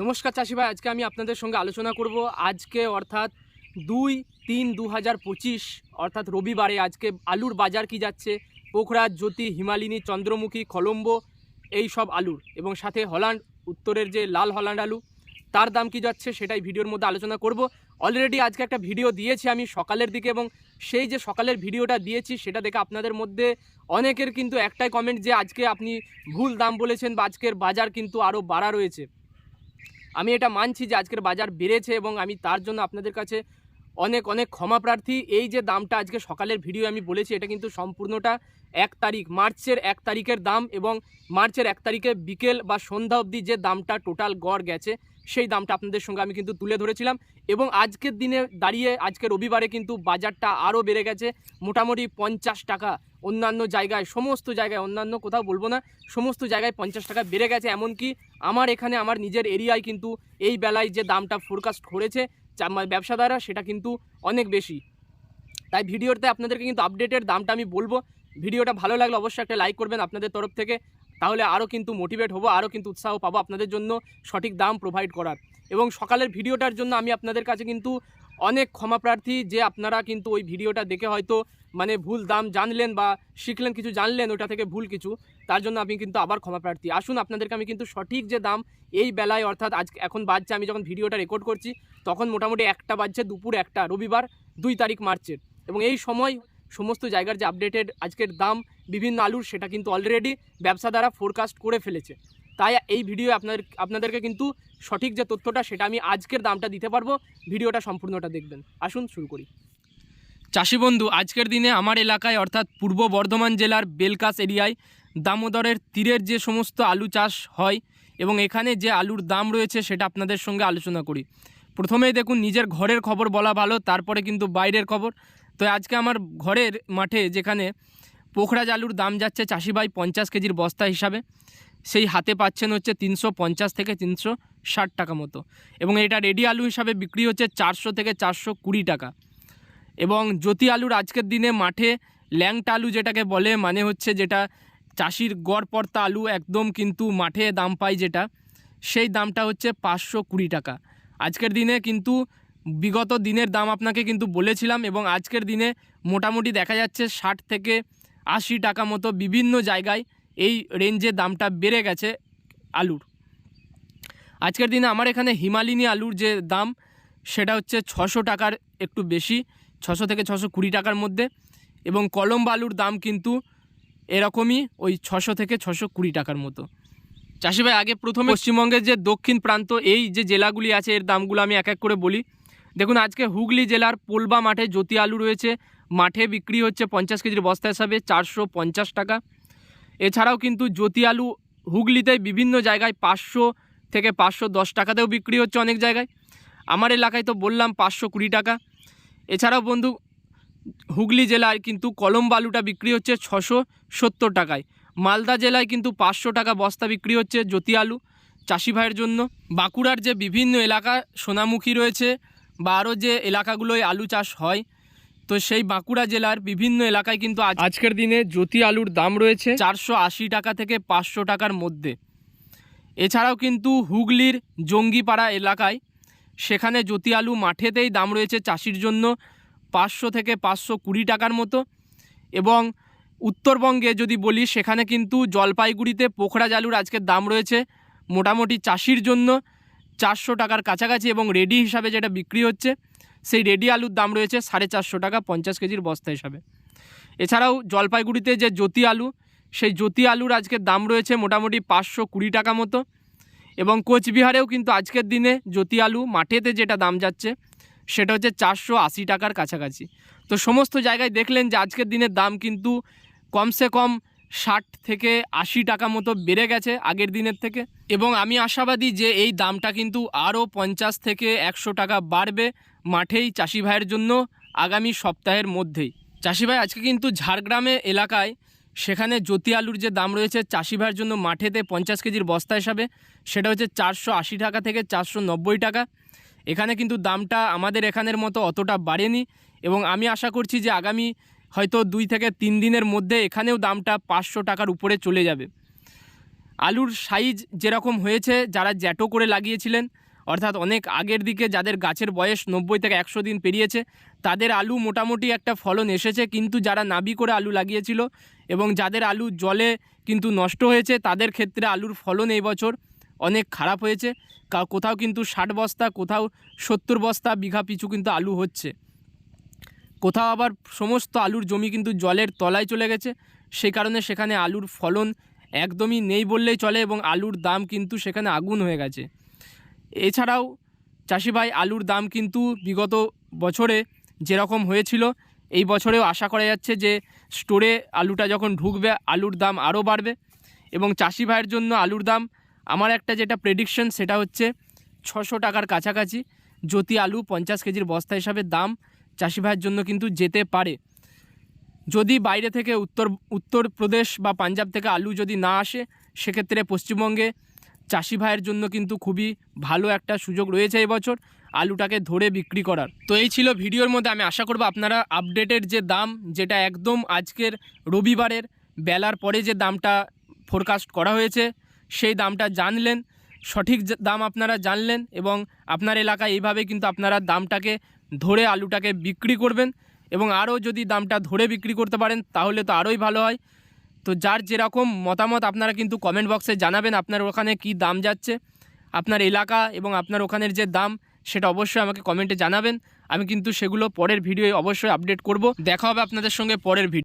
নমস্কার চাষি ভাই, আজকে আমি আপনাদের সঙ্গে আলোচনা করব। আজকে অর্থাৎ দুই তিন দু হাজার পঁচিশ, অর্থাৎ রবিবারে আজকে আলুর বাজার কি যাচ্ছে? পোখরা জ্যোতি, হিমালিনী, চন্দ্রমুখী, কলম্বো, এই সব আলুর এবং সাথে হল্যান্ড, উত্তরের যে লাল হল্যান্ড আলু, তার দাম কি যাচ্ছে সেটাই ভিডিওর মধ্যে আলোচনা করব। অলরেডি আজকে একটা ভিডিও দিয়েছি আমি সকালের দিকে এবং সেই যে সকালের ভিডিওটা দিয়েছি সেটা দেখে আপনাদের মধ্যে অনেকের কিন্তু একটাই কমেন্ট যে আজকে আপনি ভুল দাম বলেছেন বা আজকের বাজার কিন্তু আরও বাড়া রয়েছে। আমি এটা মানছি যে আজকের বাজার বেড়েছে এবং আমি তার জন্য আপনাদের কাছে অনেক অনেক ক্ষমা প্রার্থী। এই যে দামটা আজকে সকালের ভিডিও আমি বলেছি, এটা কিন্তু সম্পূর্ণটা এক তারিখ, মার্চের এক তারিখের দাম এবং মার্চের এক তারিখে বিকেল বা সন্ধ্যা অবধি যে দামটা টোটাল গড় গেছে সেই দামটা আপনাদের সঙ্গে আমি কিন্তু তুলে ধরেছিলাম এবং আজকের দিনে দাঁড়িয়ে, আজকে রবিবারে কিন্তু বাজারটা আরও বেড়ে গেছে। মোটামুটি পঞ্চাশ টাকা অন্যান্য জায়গায়, সমস্ত জায়গায়, অন্যান্য কোথাও বলব না, সমস্ত জায়গায় পঞ্চাশ টাকা বেড়ে গেছে। এমনকি আমার এখানে, আমার নিজের এরিয়ায় কিন্তু এই বেলায় যে দামটা ফোরকাস্ট করেছে ব্যবসাদাররা, সেটা কিন্তু অনেক বেশি। তাই ভিডিওতে আপনাদেরকে কিন্তু আপডেটের দামটা আমি বলব। ভিডিওটা ভালো লাগলে অবশ্যই একটা লাইক করবেন আপনাদের তরফ থেকে। তাহলে আরও কিন্তু মোটিভেট হব, আরও কিন্তু উৎসাহ পাবো আপনাদের জন্য সঠিক দাম প্রোভাইড করার। এবং সকালের ভিডিওটার জন্য আমি আপনাদের কাছে কিন্তু অনেক ক্ষমা প্রার্থী যে আপনারা কিন্তু ওই ভিডিওটা দেখে হয়তো মানে ভুল দাম জানলেন বা শিখলেন, কিছু জানলেন, ওটা থেকে ভুল কিছু, তার জন্য আমি কিন্তু আবার ক্ষমা প্রার্থী। আসুন আপনাদেরকে আমি কিন্তু সঠিক যে দাম এই বেলায় অর্থাৎ আজ এখন বাজছে, আমি যখন ভিডিওটা রেকর্ড করছি, তখন মোটামুটি একটা বাজছে দুপুর একটা, রবিবার দুই তারিখ মার্চের। এবং এই সময় সমস্ত জায়গার যে আপডেটেড আজকের দাম, বিভিন্ন আলুর, সেটা কিন্তু অলরেডি ব্যবসা দ্বারা ফোরকাস্ট করে ফেলেছে। তাই এই ভিডিও আপনাদের আপনাদেরকে কিন্তু সঠিক যে তথ্যটা, সেটা আমি আজকের দামটা দিতে পারব। ভিডিওটা সম্পূর্ণটা দেখবেন। আসুন শুরু করি। চাষি বন্ধু, আজকের দিনে আমার এলাকায়, অর্থাৎ পূর্ব বর্ধমান জেলার বেলকাস এরিয়ায়, দামোদরের তীরের যে সমস্ত আলু চাষ হয় এবং এখানে যে আলুর দাম রয়েছে, সেটা আপনাদের সঙ্গে আলোচনা করি। প্রথমেই দেখুন, নিজের ঘরের খবর বলা ভালো, তারপরে কিন্তু বাইরের খবর। তো আজকে আমার ঘরের মাঠে যেখানে পোখরাজ আলুর দাম যাচ্ছে চাষি ভাই পঞ্চাশ কেজির বস্তা হিসাবে, সেই হাতে পাচ্ছেন হচ্ছে তিনশো পঞ্চাশ থেকে তিনশো ষাট টাকা মতো। এবং এটা রেডি আলু হিসাবে বিক্রি হচ্ছে চারশো থেকে চারশো কুড়ি টাকা। এবং জ্যোতি আলুর আজকের দিনে মাঠে ল্যাংটা আলু যেটাকে বলে মানে হচ্ছে যেটা চাষির গড় পর্তা আলু একদম কিন্তু মাঠে দাম পায় যেটা, সেই দামটা হচ্ছে পাঁচশো কুড়ি টাকা। আজকের দিনে কিন্তু বিগত দিনের দাম আপনাকে কিন্তু বলেছিলাম এবং আজকের দিনে মোটামুটি দেখা যাচ্ছে ষাট থেকে আশি টাকা মতো বিভিন্ন জায়গায় এই রেঞ্জে দামটা বেড়ে গেছে আলুর। আজকের দিনে আমার এখানে হিমালিনী আলুর যে দাম, সেটা হচ্ছে ছশো টাকার একটু বেশি, ছশো থেকে ছশো কুড়ি টাকার মধ্যে এবং কলম্ব আলুর দাম কিন্তু এরকমই ওই ছশো থেকে ছশো কুড়ি টাকার মতো। চাষি ভাই, আগে প্রথমে পশ্চিমবঙ্গের যে দক্ষিণ প্রান্ত, এই যে জেলাগুলি আছে, এর দামগুলো আমি এক এক করে বলি। দেখুন, আজকে হুগলি জেলার পোলবা মাঠে জ্যোতি আলু রয়েছে। মাঠে বিক্রি হচ্ছে পঞ্চাশ কেজির বস্তা হিসাবে চারশো পঞ্চাশ টাকা। এছাড়াও কিন্তু জ্যোতি আলু হুগলিতে বিভিন্ন জায়গায় পাঁচশো থেকে পাঁচশো দশ টাকাতেও বিক্রি হচ্ছে অনেক জায়গায়। আমার এলাকায় তো বললাম পাঁচশো কুড়ি টাকা। এছাড়াও বন্ধু, হুগলি জেলায় কিন্তু কলম বালুটা বিক্রি হচ্ছে ছশো সত্তর টাকায়। মালদা জেলায় কিন্তু পাঁচশো টাকা বস্তা বিক্রি হচ্ছে জ্যোতি আলু চাষি ভাইয়ের জন্য। বাঁকুড়ার যে বিভিন্ন এলাকা সোনামুখী রয়েছে বা আরও যে এলাকাগুলোয় আলু চাষ হয় তো সেই বাঁকুড়া জেলার বিভিন্ন এলাকায় কিন্তু আজ- আজকের দিনে জ্যোতি আলুর দাম রয়েছে চারশো আশি টাকা থেকে পাঁচশো টাকার মধ্যে। এছাড়াও কিন্তু হুগলির জঙ্গিপাড়া এলাকায় সেখানে জ্যোতি আলু মাঠেতেই দাম রয়েছে চাষির জন্য পাঁচশো থেকে পাঁচশো কুড়ি টাকার মতো এবং উত্তরবঙ্গে যদি বলি সেখানে কিন্তু জলপাইগুড়িতে পোখরা জালুর আজকের দাম রয়েছে মোটামুটি চাষির জন্য চারশো টাকার কাছাকাছি এবং রেডি হিসাবে যেটা বিক্রি হচ্ছে, সেই রেডি আলুর দাম রয়েছে সাড়ে চারশো টাকা পঞ্চাশ কেজির বস্তা হিসাবে। এছাড়াও জলপাইগুড়িতে যে জ্যোতি আলু, সেই জ্যোতি আলুর আজকের দাম রয়েছে মোটামুটি পাঁচশো কুড়ি টাকা মতো। এবং কোচবিহারেও কিন্তু আজকের দিনে জ্যোতি আলু মাঠেতে যেটা দাম যাচ্ছে, সেটা হচ্ছে চারশো আশি টাকার কাছাকাছি। তো সমস্ত জায়গায় দেখলেন যে আজকের দিনের দাম কিন্তু কমসে কম ষাট থেকে আশি টাকা মতো বেড়ে গেছে আগের দিনের থেকে। এবং আমি আশাবাদী যে এই দামটা কিন্তু আরও পঞ্চাশ থেকে একশো টাকা বাড়বে মাঠেই চাষি ভাইয়ের জন্য আগামী সপ্তাহের মধ্যেই। চাষি ভাই, আজকে কিন্তু ঝাড়গ্রামে এলাকায় সেখানে জ্যোতি আলুর যে দাম রয়েছে চাষি ভাইয়ের জন্য মাঠেতে পঞ্চাশ কেজির বস্তা হিসাবে, সেটা হচ্ছে চারশো আশি টাকা থেকে চারশো নব্বই টাকা। এখানে কিন্তু দামটা আমাদের এখানের মতো অতটা বাড়েনি এবং আমি আশা করছি যে আগামী হয়তো দুই থেকে তিন দিনের মধ্যে এখানেও দামটা পাঁচশো টাকার উপরে চলে যাবে। আলুর সাইজ যেরকম হয়েছে, যারা জ্যাটো করে লাগিয়েছিলেন, অর্থাৎ অনেক আগের দিকে যাদের গাছের বয়স নব্বই থেকে একশো দিন পেরিয়েছে, তাদের আলু মোটামুটি একটা ফলন এসেছে, কিন্তু যারা নাবি করে আলু লাগিয়েছিল এবং যাদের আলু জলে কিন্তু নষ্ট হয়েছে, তাদের ক্ষেত্রে আলুর ফলন এই বছর অনেক খারাপ হয়েছে। কোথাও কিন্তু ষাট বস্তা, কোথাও সত্তর বস্তা বিঘা পিছু কিন্তু আলু হচ্ছে। কোথাও আবার সমস্ত আলুর জমি কিন্তু জলের তলায় চলে গেছে। সেই কারণে সেখানে আলুর ফলন একদমই নেই বললেই চলে এবং আলুর দাম কিন্তু সেখানে আগুন হয়ে গেছে। এছাড়াও চাষি ভাই, আলুর দাম কিন্তু বিগত বছরে যেরকম হয়েছিল, এই বছরেও আশা করা যাচ্ছে যে স্টোরে আলুটা যখন ঢুকবে, আলুর দাম আরও বাড়বে এবং চাষি ভাইয়ের জন্য আলুর দাম, আমার একটা যেটা প্রেডিকশন সেটা হচ্ছে ছশো টাকার কাছাকাছি। জ্যোতি আলু পঞ্চাশ কেজির বস্তা হিসাবে দাম চাষি ভাইয়ের জন্য কিন্তু যেতে পারে। যদি বাইরে থেকে উত্তর উত্তরপ্রদেশ বা পাঞ্জাব থেকে আলু যদি না আসে, সেক্ষেত্রে পশ্চিমবঙ্গে চাষি ভাইয়ের জন্য কিন্তু খুবই ভালো একটা সুযোগ রয়েছে এবছর আলুটাকে ধরে বিক্রি করার। তো এই ছিল ভিডিওর মধ্যে আমি আশা করব আপনারা আপডেটের যে দাম, যেটা একদম আজকের রবিবারের বেলার পরে যে দামটা ফোরকাস্ট করা হয়েছে, সেই দামটা জানলেন, সঠিক দাম আপনারা জানলেন এবং আপনার এলাকায় এইভাবে কিন্তু আপনারা দামটাকে ধরে আলুটাকে বিক্রি করবেন এবং আরও যদি দামটা ধরে বিক্রি করতে পারেন, তাহলে তো আরোই ভালো হয়। তো যার যেরকম মতামত আপনারা কিন্তু কমেন্ট বক্সে জানাবেন, আপনার ওখানে কি দাম যাচ্ছে, আপনার এলাকা এবং আপনার ওখানের যে দাম, সেটা অবশ্যই আমাকে কমেন্টে জানাবেন। আমি কিন্তু সেগুলো পরের ভিডিও অবশ্যই আপডেট করব। দেখা হবে আপনাদের সঙ্গে পরের ভিডিও